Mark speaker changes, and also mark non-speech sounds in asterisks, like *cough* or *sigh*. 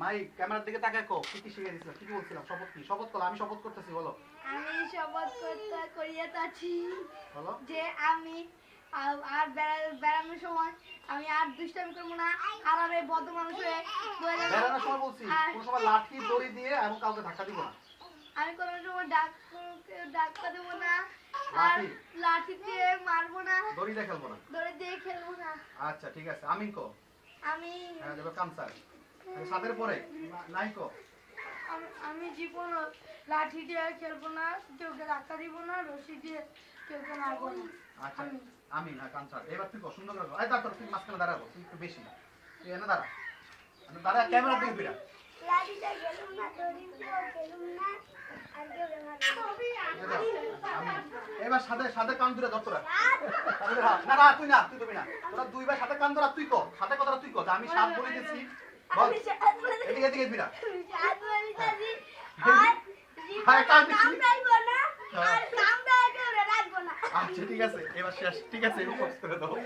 Speaker 1: মাই ক্যামেরার দিকে তাকায় কো কি কি শিখে কি কি বলছিলাম? শপথ কি? শপথ করো আমি শপথ করতেছি বলো।
Speaker 2: আমি শপথ করতে করিয়া আছি
Speaker 1: বলো।
Speaker 2: যে আমি আর বেড়ানোর সময় আমি আর দুষ্টামি করব না। আর আমি বদ্ধ মানুষ হয়ে
Speaker 1: বেড়ানোর সময় বলছি কোন সময় লাঠি দড়ি দিয়ে এবং কাউকে ধাক্কা দিব না।
Speaker 2: আমি কোনো সময় ডাক ডাক্কা দেবো না। আর
Speaker 1: লাঠি?
Speaker 2: দিয়ে মারবো না।
Speaker 1: দড়ি দিয়ে খেলব না।
Speaker 2: দড়ি দিয়ে খেলব না।
Speaker 1: আচ্ছা ঠিক আছে। আমিন কো।
Speaker 2: আমি
Speaker 1: হ্যাঁ দেবো কানসার। সাদের পরে? না- নাই কো
Speaker 2: আমি- আমি জীবন লাঠি দিয়ে খেলব না কেউকে ধাক্কা দিব না রশি দিয়ে কেউকে মারবো না।
Speaker 1: আচ্ছা
Speaker 2: আমি।
Speaker 1: হ্যাঁ কানসার এবার তুই সুন্দর করে। এই দাঁড়া তুই মাঝখানে দাঁড়াবো তুই একটু বেশি তুই এনে দাঁড়া। দাঁড়া ক্যামেরা দিকে
Speaker 2: না না আর
Speaker 1: আমিন এবার সাথে সাথে কান ধরে ধর তোরা। না না তুই না তুই দিবি না। তোরা দুই ভাই সাথে কান ধরা তুই কো সাথে কথাটা তুই কো যে আমি সাত বলে দিয়েছি। বল। এদিকে এদিকে *laughs* আচ্ছা ঠিক আছে এবার শেষ। ঠিক আছে করে দাও।